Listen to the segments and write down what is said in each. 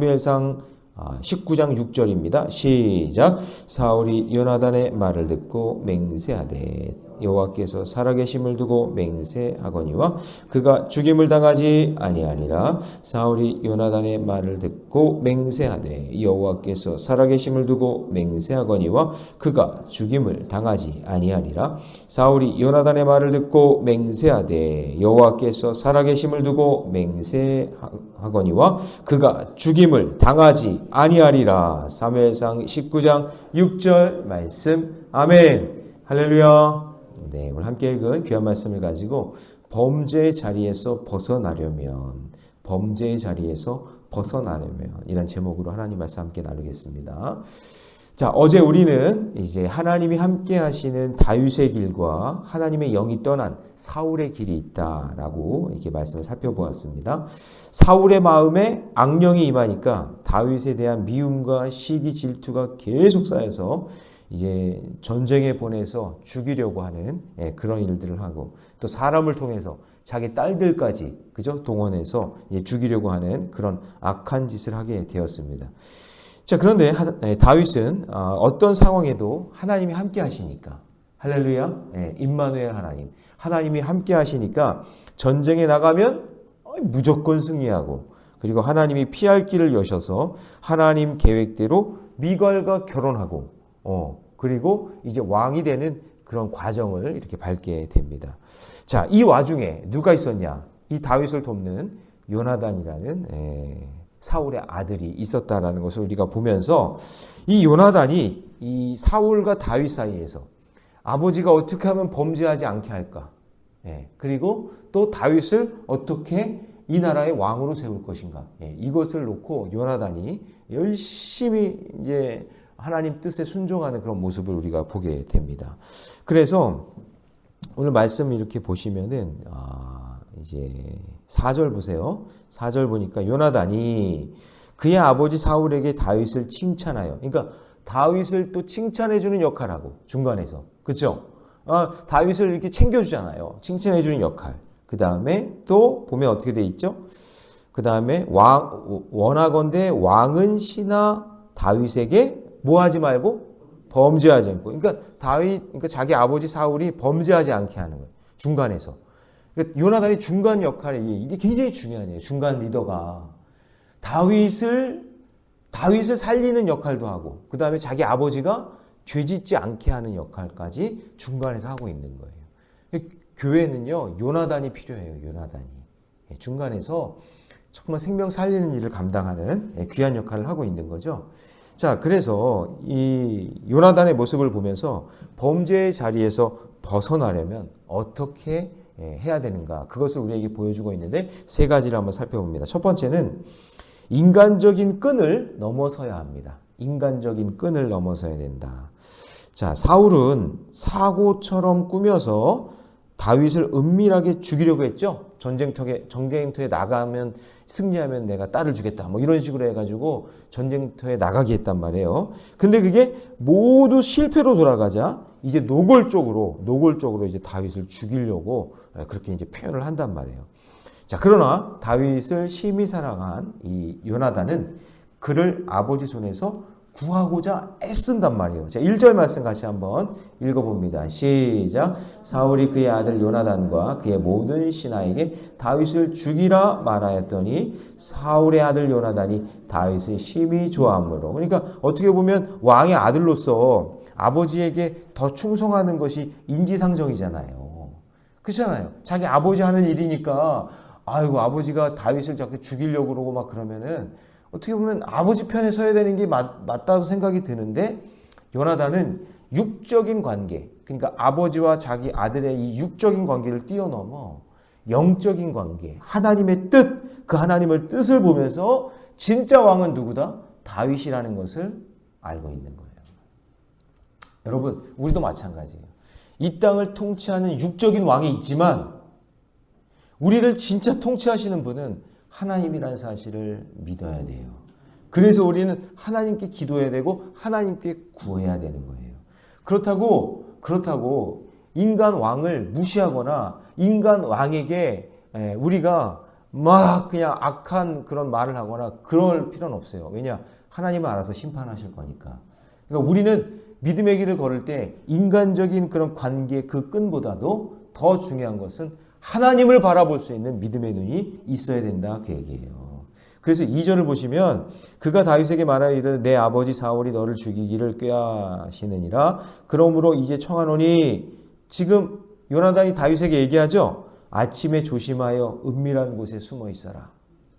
사무엘상 19장 6절입니다. 시작. 사울이 요나단의 말을 듣고 맹세하되 여호와께서 살아계심을 두고 맹세하거니와 그가 죽임을 당하지 아니하니라. 사울이 요나단의 말을 듣고 맹세하되 여호와께서 살아계심을 두고 맹세하거니와 그가 죽임을 당하지 아니하니라. 사울이 요나단의 말을 듣고 맹세하되 여호와께서 살아계심을 두고 맹세하거니와 그가 죽임을 당하지 아니하리라. 사무엘상 19장 6절 말씀. 아멘. 할렐루야 네, 오늘 함께 읽은 귀한 말씀을 가지고 범죄의 자리에서 벗어나려면 범죄의 자리에서 벗어나려면 이란 제목으로 하나님 말씀 함께 나누겠습니다. 자, 어제 우리는 이제 하나님이 함께 하시는 다윗의 길과 하나님의 영이 떠난 사울의 길이 있다라고 이렇게 말씀을 살펴보았습니다. 사울의 마음에 악령이 임하니까 다윗에 대한 미움과 시기 질투가 계속 쌓여서 이제 전쟁에 보내서 죽이려고 하는 예, 그런 일들을 하고 또 사람을 통해서 자기 딸들까지 그죠 동원해서 죽이려고 하는 그런 악한 짓을 하게 되었습니다. 자 그런데 예, 다윗은 어, 어떤 상황에도 하나님이 함께 하시니까 할렐루야 예, 임마누엘 하나님 하나님이 함께 하시니까 전쟁에 나가면 무조건 승리하고 그리고 하나님이 피할 길을 여셔서 하나님 계획대로 미갈과 결혼하고 어, 그리고 이제 왕이 되는 그런 과정을 이렇게 밟게 됩니다. 자, 이 와중에 누가 있었냐? 이 다윗을 돕는 요나단이라는 에, 사울의 아들이 있었다라는 것을 우리가 보면서 이 요나단이 이 사울과 다윗 사이에서 아버지가 어떻게 하면 범죄하지 않게 할까? 예, 그리고 또 다윗을 어떻게 이 나라의 왕으로 세울 것인가? 예, 이것을 놓고 요나단이 열심히 이제 하나님 뜻에 순종하는 그런 모습을 우리가 보게 됩니다. 그래서 오늘 말씀 이렇게 보시면은 아, 이제 4절 보세요. 4절 보니까 요나단이 그의 아버지 사울에게 다윗을 칭찬하여 그러니까 다윗을 또 칭찬해 주는 역할하고 중간에서 그렇죠? 아, 다윗을 이렇게 챙겨 주잖아요. 칭찬해 주는 역할. 그다음에 또 보면 어떻게 돼 있죠? 그다음에 왕 원하건대 왕은 신하 다윗에게 뭐 하지 말고 범죄하지 않고. 그러니까 다윗, 그러니까 자기 아버지 사울이 범죄하지 않게 하는 거예요. 중간에서. 그러니까 요나단이 중간 역할이 이게 굉장히 중요해요. 중간 리더가 다윗을 다윗을 살리는 역할도 하고 그 다음에 자기 아버지가 죄짓지 않게 하는 역할까지 중간에서 하고 있는 거예요. 교회는요 요나단이 필요해요. 요나단이 예, 중간에서 정말 생명 살리는 일을 감당하는 예, 귀한 역할을 하고 있는 거죠. 자, 그래서 이 요나단의 모습을 보면서 범죄의 자리에서 벗어나려면 어떻게 예, 해야 되는가? 그것을 우리에게 보여주고 있는데 세 가지를 한번 살펴봅니다. 첫 번째는 인간적인 끈을 넘어서야 합니다. 인간적인 끈을 넘어서야 된다. 자, 사울은 사고처럼 꾸며서 다윗을 은밀하게 죽이려고 했죠. 전쟁터에 전쟁터에 나가면 승리하면 내가 딸을 주겠다. 뭐 이런 식으로 해가지고 전쟁터에 나가게 했단 말이에요. 근데 그게 모두 실패로 돌아가자 이제 노골적으로 노골적으로 이제 다윗을 죽이려고 그렇게 이제 표현을 한단 말이에요. 자 그러나 다윗을 심히 사랑한 이 요나단은 그를 아버지 손에서 구하고자 애쓴단 말이에요. 자, 1절 말씀 같이 한번 읽어봅니다. 시작. 사울이 그의 아들 요나단과 그의 모든 신하에게 다윗을 죽이라 말하였더니 사울의 아들 요나단이 다윗을 심히 좋아하므로. 그러니까 어떻게 보면 왕의 아들로서 아버지에게 더 충성하는 것이 인지상정이잖아요. 그렇잖아요. 자기 아버지 하는 일이니까 아이고 아버지가 다윗을 자꾸 죽이려고 그러고 막 그러면은 어떻게 보면 아버지 편에 서야 되는 게 맞, 맞다고 생각이 드는데 요나단은 육적인 관계, 그러니까 아버지와 자기 아들의 이 육적인 관계를 뛰어넘어 영적인 관계, 하나님의 뜻, 그 하나님을 뜻을 보면서 진짜 왕은 누구다? 다윗이라는 것을 알고 있는 거예요. 여러분, 우리도 마찬가지예요. 이 땅을 통치하는 육적인 왕이 있지만 우리를 진짜 통치하시는 분은 하나님이라는 사실을 믿어야 돼요. 그래서 우리는 하나님께 기도해야 되고 하나님께 구해야 되는 거예요. 그렇다고 그렇다고 인간 왕을 무시하거나 인간 왕에게 우리가 막 그냥 악한 그런 말을 하거나 그럴 필요는 없어요. 왜냐? 하나님은 알아서 심판하실 거니까. 그러니까 우리는 믿음의 길을 걸을 때 인간적인 그런 관계 그 끈보다도 더 중요한 것은 하나님을 바라볼 수 있는 믿음의 눈이 있어야 된다 그 얘기예요. 그래서 2절을 보시면 그가 다윗에게 말하여 이르되 내 아버지 사울이 너를 죽이기를 꾀하시느니라 그러므로 이제 청하노니 지금 요나단이 다윗에게 얘기하죠. 아침에 조심하여 은밀한 곳에 숨어 있어라.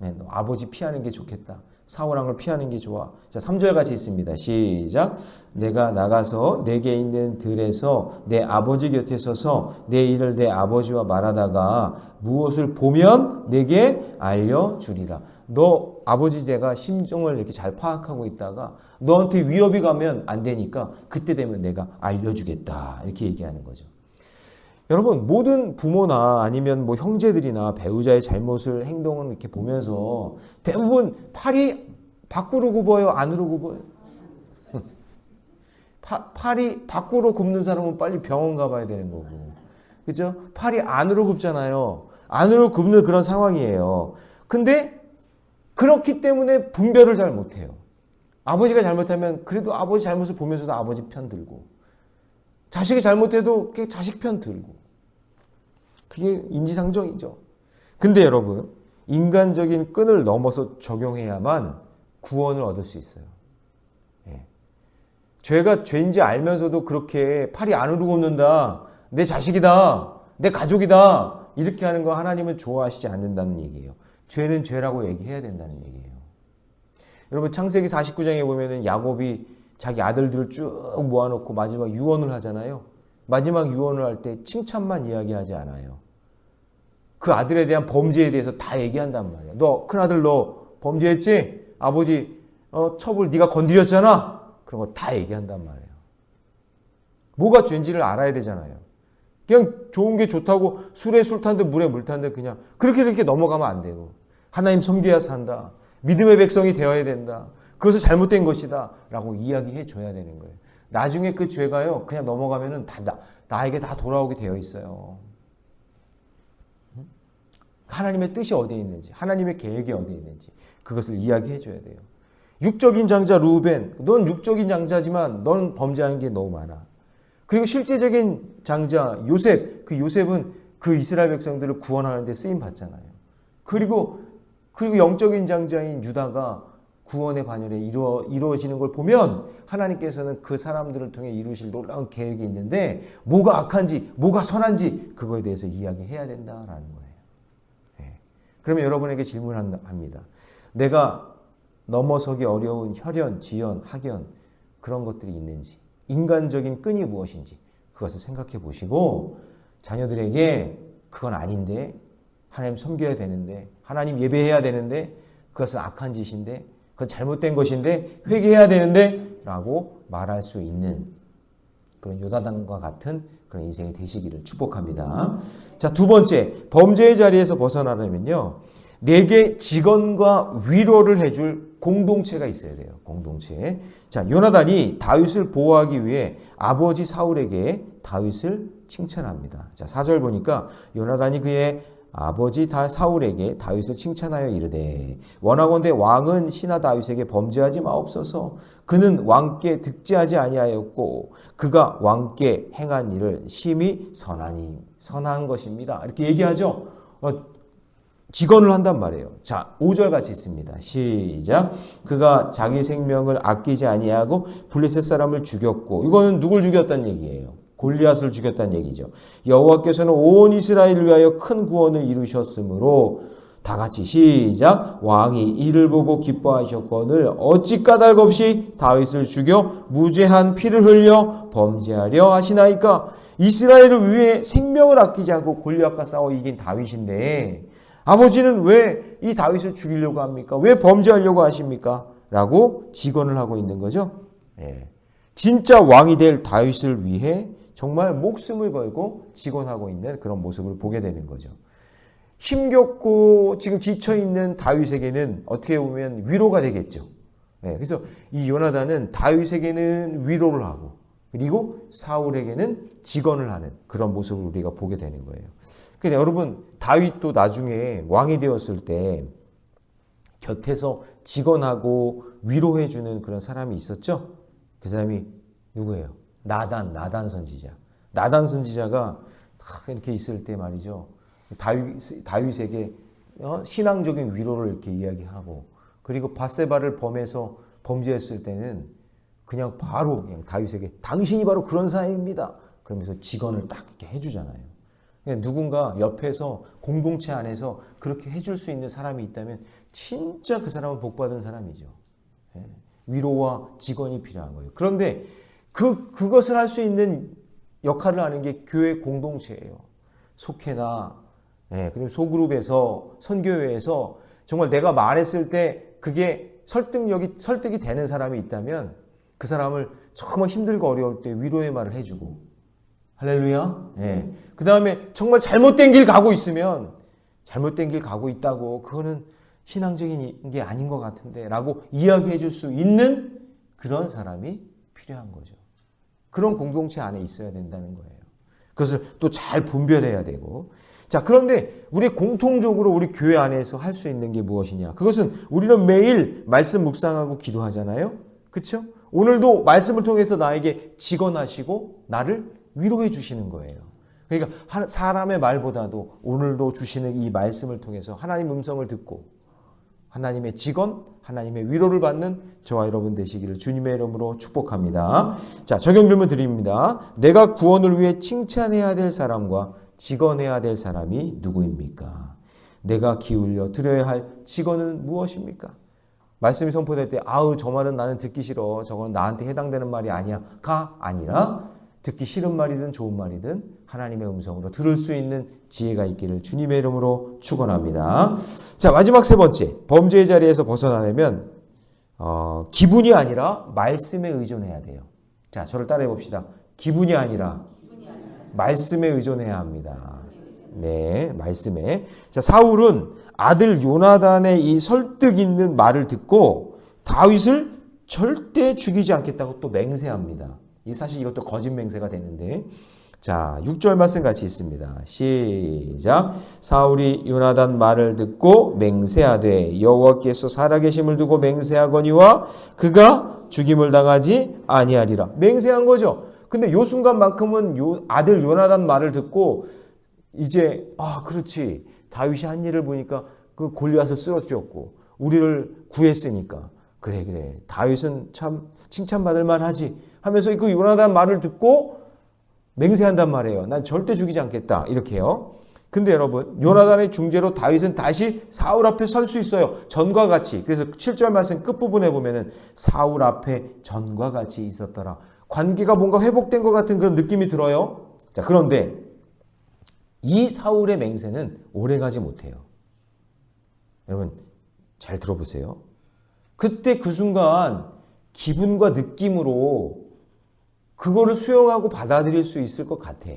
네, 너 아버지 피하는 게 좋겠다. 사울왕을 피하는 게 좋아. 자, 3절 같이 있습니다. 시작. 내가 나가서 내게 있는 들에서 내 아버지 곁에 서서 내 일을 내 아버지와 말하다가 무엇을 보면 내게 알려주리라. 너 아버지 내가 심정을 이렇게 잘 파악하고 있다가 너한테 위협이 가면 안 되니까 그때 되면 내가 알려주겠다. 이렇게 얘기하는 거죠. 여러분 모든 부모나 아니면 뭐 형제들이나 배우자의 잘못을 행동을 이렇게 보면서 대부분 팔이 밖으로 굽어요 안으로 굽어요? 파, 팔이 밖으로 굽는 사람은 빨리 병원 가봐야 되는 거고. 그죠? 팔이 안으로 굽잖아요. 안으로 굽는 그런 상황이에요. 근데 그렇기 때문에 분별을 잘 못해요. 아버지가 잘못하면 그래도 아버지 잘못을 보면서도 아버지 편 들고 자식이 잘못해도 자식 편 들고 그게 인지상정이죠. 근데 여러분 인간적인 끈을 넘어서 적용해야만 구원을 얻을 수 있어요. 예. 죄가 죄인지 알면서도 그렇게 팔이 안으로 굽는다. 내 자식이다. 내 가족이다. 이렇게 하는 거 하나님은 좋아하시지 않는다는 얘기예요. 죄는 죄라고 얘기해야 된다는 얘기예요. 여러분 창세기 49장에 보면은 야곱이 자기 아들들을 쭉 모아놓고 마지막 유언을 하잖아요. 마지막 유언을 할 때 칭찬만 이야기하지 않아요. 그 아들에 대한 범죄에 대해서 다 얘기한단 말이야. 너 큰아들 너 범죄했지? 아버지 어, 첩을 네가 건드렸잖아. 그런 거 다 얘기한단 말이에요. 뭐가 죄인지를 알아야 되잖아요. 그냥 좋은 게 좋다고 술에 술 탄데 물에 물 탄데 그냥 그렇게 이렇게 넘어가면 안 되고 하나님 섬겨야 산다. 믿음의 백성이 되어야 된다. 그것은 잘못된 것이다. 라고 이야기해 줘야 되는 거예요. 나중에 그 죄가요, 그냥 넘어가면은 다, 나, 나에게 다 돌아오게 되어 있어요. 하나님의 뜻이 어디에 있는지, 하나님의 계획이 어디에 있는지, 그것을 이야기해 줘야 돼요. 육적인 장자 루벤, 넌 육적인 장자지만 넌 범죄하는 게 너무 많아. 그리고 실제적인 장자 요셉, 그 요셉은 그 이스라엘 백성들을 구원하는 데 쓰임 받잖아요. 그리고 그리고 영적인 장자인 유다가 구원의 반열에 이루어, 이루어지는 걸 보면 하나님께서는 그 사람들을 통해 이루실 놀라운 계획이 있는데 뭐가 악한지 뭐가 선한지 그거에 대해서 이야기해야 된다라는 거예요. 네. 그러면 여러분에게 질문합니다. 내가 넘어서기 어려운 혈연, 지연, 학연 그런 것들이 있는지 인간적인 끈이 무엇인지 그것을 생각해 보시고 자녀들에게 그건 아닌데 하나님 섬겨야 되는데 하나님 예배해야 되는데 그것은 악한 짓인데 그건 잘못된 것인데 회개해야 되는데 라고 말할 수 있는 그런 요다단과 같은 그런 인생이 되시기를 축복합니다. 자, 두 번째, 범죄의 자리에서 벗어나려면요. 내게 직원과 위로를 해줄 공동체가 있어야 돼요. 공동체. 자, 요나단이 다윗을 보호하기 위해 아버지 사울에게 다윗을 칭찬합니다. 자, 4절 보니까 요나단이 그의 아버지 다 사울에게 다윗을 칭찬하여 이르되 원하건대 왕은 신하 다윗에게 범죄하지 마옵소서. 그는 왕께 득지하지 아니하였고 그가 왕께 행한 일을 심히 선하니 선한 것입니다. 이렇게 얘기하죠? 어, 직언을 한단 말이에요. 자 5절 같이 있습니다. 시작. 그가 자기 생명을 아끼지 아니하고 블레셋 사람을 죽였고 이거는 누굴 죽였다는 얘기예요 골리앗을 죽였다는 얘기죠. 여호와께서는 온 이스라엘을 위하여 큰 구원을 이루셨으므로 다 같이 시작 왕이 이를 보고 기뻐하셨거늘 어찌 까닭 없이 다윗을 죽여 무죄한 피를 흘려 범죄하려 하시나이까 이스라엘을 위해 생명을 아끼지 않고 골리앗과 싸워 이긴 다윗인데 아버지는 왜 이 다윗을 죽이려고 합니까? 왜 범죄하려고 하십니까? 라고 직언을 하고 있는 거죠. 예. 진짜 왕이 될 다윗을 위해 정말 목숨을 걸고 직원하고 있는 그런 모습을 보게 되는 거죠. 힘겹고 지금 지쳐 있는 다윗에게는 어떻게 보면 위로가 되겠죠. 네, 그래서 이 요나단은 다윗에게는 위로를 하고 그리고 사울에게는 직언을 하는 그런 모습을 우리가 보게 되는 거예요. 근데 여러분 다윗도 나중에 왕이 되었을 때 곁에서 직언하고 위로해 주는 그런 사람이 있었죠. 그 사람이 누구예요? 나단 나단 선지자. 나단 선지자가 탁 이렇게 있을 때 말이죠. 다윗 다윗에게 어? 신앙적인 위로를 이렇게 이야기하고 그리고 바세바를 범해서 범죄했을 때는 그냥 바로 그냥 다윗에게 당신이 바로 그런 사람입니다. 그러면서 직언을 딱 이렇게 해주잖아요. 그냥 누군가 옆에서 공동체 안에서 그렇게 해줄 수 있는 사람이 있다면 진짜 그 사람은 복받은 사람이죠. 예. 위로와 직언이 필요한 거예요. 그런데 그 그것을 할 수 있는 역할을 하는 게 교회 공동체예요. 속회나 예, 그리고 소그룹에서 선교회에서 정말 내가 말했을 때 그게 설득력이 설득이 되는 사람이 있다면 그 사람을 정말 힘들고 어려울 때 위로의 말을 해주고 할렐루야. 예. 그 다음에 정말 잘못된 길 가고 있으면 잘못된 길 가고 있다고 그거는 신앙적인 게 아닌 것 같은데 라고 이야기해 줄 수 있는 그런 사람이 필요한 거죠. 그런 공동체 안에 있어야 된다는 거예요. 그것을 또 잘 분별해야 되고. 자, 그런데 우리 공통적으로 우리 교회 안에서 할 수 있는 게 무엇이냐? 그것은 우리는 매일 말씀 묵상하고 기도하잖아요. 그렇죠? 오늘도 말씀을 통해서 나에게 직언하시고 나를 위로해 주시는 거예요. 그러니까 사람의 말보다도 오늘도 주시는 이 말씀을 통해서 하나님 음성을 듣고 하나님의 직언, 하나님의 위로를 받는 저와 여러분 되시기를 주님의 이름으로 축복합니다. 자, 적용 질문 드립니다. 내가 구원을 위해 칭찬해야 될 사람과 직언해야 될 사람이 누구입니까? 내가 기울여 드려야 할 직언은 무엇입니까? 말씀이 선포될 때 아우 저 말은 나는 듣기 싫어. 저건 나한테 해당되는 말이 아니야가 아니라 듣기 싫은 말이든 좋은 말이든 하나님의 음성으로 들을 수 있는 지혜가 있기를 주님의 이름으로 축원합니다. 자 마지막 세 번째 범죄의 자리에서 벗어나려면 어, 기분이 아니라 말씀에 의존해야 돼요. 자 저를 따라해 봅시다. 기분이 아니라 말씀에 의존해야 합니다. 네, 말씀에. 자, 사울은 아들 요나단의 이 설득 있는 말을 듣고 다윗을 절대 죽이지 않겠다고 또 맹세합니다. 이 사실 이것도 거짓 맹세가 되는데 자, 6절 말씀 같이 있습니다. 시작. 사울이 요나단 말을 듣고 맹세하되 여호와께서 살아계심을 두고 맹세하거니와 그가 죽임을 당하지 아니하리라. 맹세한 거죠. 근데 요 순간만큼은 요 아들 요나단 말을 듣고 이제 아 그렇지 다윗이 한 일을 보니까 그 골리앗을 쓰러뜨렸고 우리를 구했으니까 그래 그래 다윗은 참 칭찬받을 만하지 하면서 그 요나단 말을 듣고 맹세한단 말이에요. 난 절대 죽이지 않겠다 이렇게요. 근데 여러분 요나단의 중재로 다윗은 다시 사울 앞에 설 수 있어요. 전과 같이. 그래서 7절 말씀 끝부분에 보면은 사울 앞에 전과 같이 있었더라. 관계가 뭔가 회복된 것 같은 그런 느낌이 들어요. 자, 그런데 이 사울의 맹세는 오래 가지 못해요. 여러분, 잘 들어보세요. 그때 그 순간 기분과 느낌으로 그거를 수용하고 받아들일 수 있을 것 같아.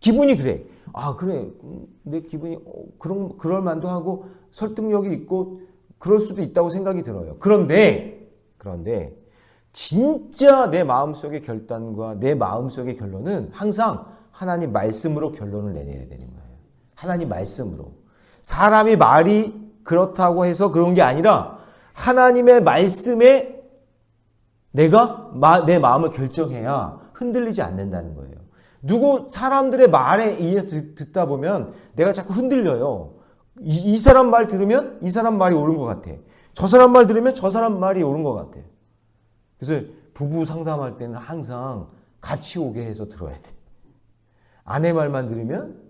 기분이 그래. 아, 그래. 내 기분이, 어, 그런, 그럴 만도 하고 설득력이 있고 그럴 수도 있다고 생각이 들어요. 그런데, 그런데, 진짜 내 마음속의 결단과 내 마음속의 결론은 항상 하나님 말씀으로 결론을 내내야 되는 거예요. 하나님 말씀으로. 사람이 말이 그렇다고 해서 그런 게 아니라 하나님의 말씀에 내가 마, 내 마음을 결정해야 흔들리지 않는다는 거예요. 누구 사람들의 말에 의해서 듣다 보면 내가 자꾸 흔들려요. 이, 이 사람 말 들으면 이 사람 말이 옳은 것 같아. 저 사람 말 들으면 저 사람 말이 옳은 것 같아. 그래서 부부 상담할 때는 항상 같이 오게 해서 들어야 돼. 아내 말만 들으면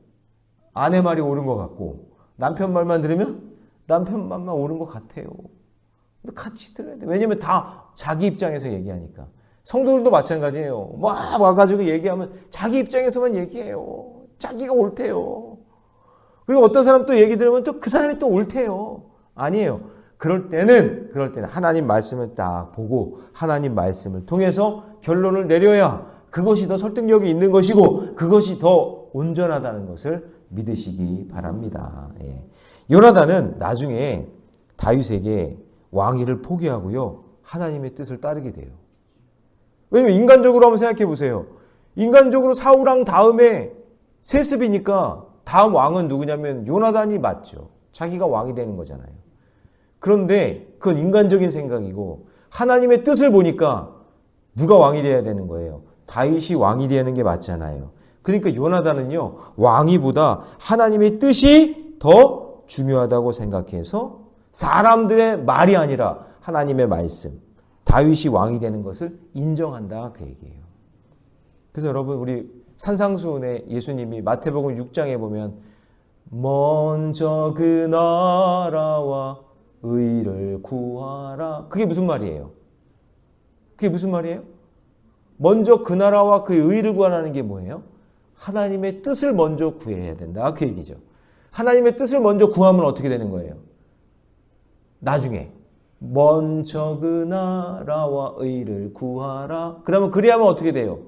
아내 말이 옳은 것 같고 남편 말만 들으면 남편 말만 옳은 것 같아요. 같이 들어야 돼. 왜냐면 다 자기 입장에서 얘기하니까. 성도들도 마찬가지예요. 막 와가지고 얘기하면 자기 입장에서만 얘기해요. 자기가 옳대요. 그리고 어떤 사람 또 얘기 들으면 또 그 사람이 또 옳대요. 아니에요. 그럴 때는 그럴 때는 하나님 말씀을 딱 보고 하나님 말씀을 통해서 결론을 내려야 그것이 더 설득력이 있는 것이고 그것이 더 온전하다는 것을 믿으시기 바랍니다. 예. 요나단은 나중에 다윗에게 왕위를 포기하고요 하나님의 뜻을 따르게 돼요. 왜냐면 인간적으로 한번 생각해 보세요. 인간적으로 사우랑 다음에 세습이니까 다음 왕은 누구냐면 요나단이 맞죠. 자기가 왕이 되는 거잖아요. 그런데 그건 인간적인 생각이고 하나님의 뜻을 보니까 누가 왕이 돼야 되는 거예요. 다윗이 왕이 되는 게 맞잖아요. 그러니까 요나단은요 왕위보다 하나님의 뜻이 더 중요하다고 생각해서 사람들의 말이 아니라 하나님의 말씀, 다윗이 왕이 되는 것을 인정한다 그 얘기예요. 그래서 여러분 우리 산상수훈에 예수님이 마태복음 6장에 보면 먼저 그 나라와 의를 구하라. 그게 무슨 말이에요? 그게 무슨 말이에요? 먼저 그 나라와 그 의를 구하라는 게 뭐예요? 하나님의 뜻을 먼저 구해야 된다. 그 얘기죠. 하나님의 뜻을 먼저 구하면 어떻게 되는 거예요? 나중에 먼저 그 나라와 의를 구하라. 그러면 그리하면 어떻게 돼요?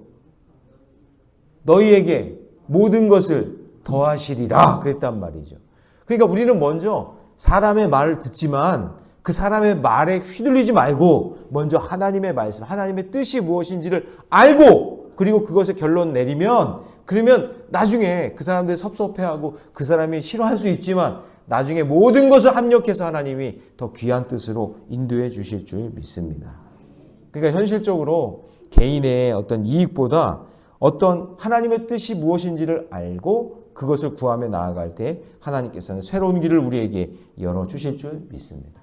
너희에게 모든 것을 더하시리라. 그랬단 말이죠. 그러니까 우리는 먼저 사람의 말을 듣지만 그 사람의 말에 휘둘리지 말고 먼저 하나님의 말씀, 하나님의 뜻이 무엇인지를 알고 그리고 그것에 결론 내리면 그러면 나중에 그 사람들이 섭섭해하고 그 사람이 싫어할 수 있지만 나중에 모든 것을 합력해서 하나님이 더 귀한 뜻으로 인도해 주실 줄 믿습니다. 그러니까 현실적으로 개인의 어떤 이익보다 어떤 하나님의 뜻이 무엇인지를 알고 그것을 구하며 나아갈 때 하나님께서는 새로운 길을 우리에게 열어 주실 줄 믿습니다.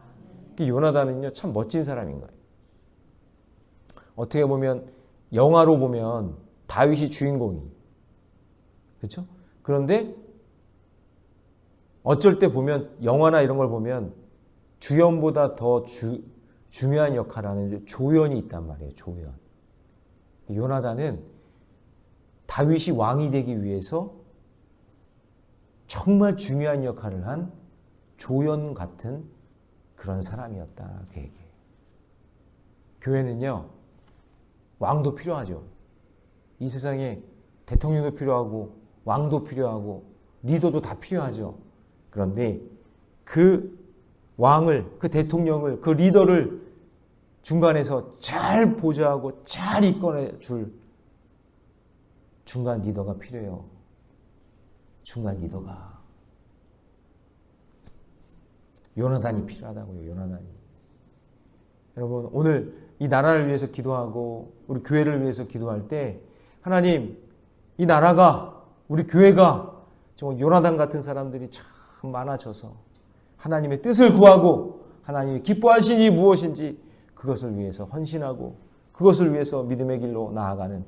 그 요나단은요 참 멋진 사람인 거예요. 어떻게 보면 영화로 보면 다윗이 주인공이 그렇죠? 그런데 어쩔 때 보면 영화나 이런 걸 보면 주연보다 더 주, 중요한 역할을 하는 조연이 있단 말이에요. 조연. 요나단은 다윗이 왕이 되기 위해서 정말 중요한 역할을 한 조연 같은 그런 사람이었다. 그 얘기예요. 교회는요, 왕도 필요하죠. 이 세상에 대통령도 필요하고, 왕도 필요하고, 리더도 다 필요하죠. 그런데 그 왕을, 그 대통령을, 그 리더를 중간에서 잘 보좌하고 잘 이끌어 줄 중간 리더가 필요해요. 중간 리더가. 요나단이 필요하다고요. 요나단이. 여러분 오늘 이 나라를 위해서 기도하고 우리 교회를 위해서 기도할 때 하나님 이 나라가 우리 교회가 정말 요나단 같은 사람들이 참 많아져서 하나님의 뜻을 구하고 하나님이 기뻐하시니 무엇인지 그것을 위해서 헌신하고 그것을 위해서 믿음의 길로 나아가는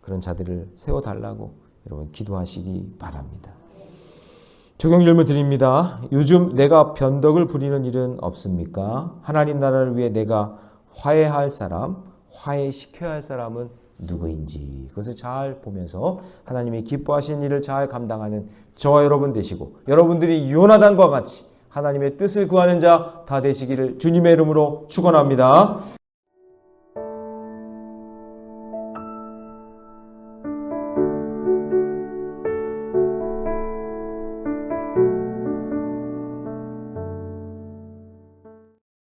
그런 자들을 세워달라고 여러분 기도하시기 바랍니다. 적용 질문 드립니다. 요즘 내가 변덕을 부리는 일은 없습니까? 하나님 나라를 위해 내가 화해할 사람, 화해시켜야 할 사람은 누구인지 그것을 잘 보면서 하나님이 기뻐하시는 일을 잘 감당하는 저와 여러분 되시고 여러분들이 요나단과 같이 하나님의 뜻을 구하는 자 다 되시기를 주님의 이름으로 축원합니다.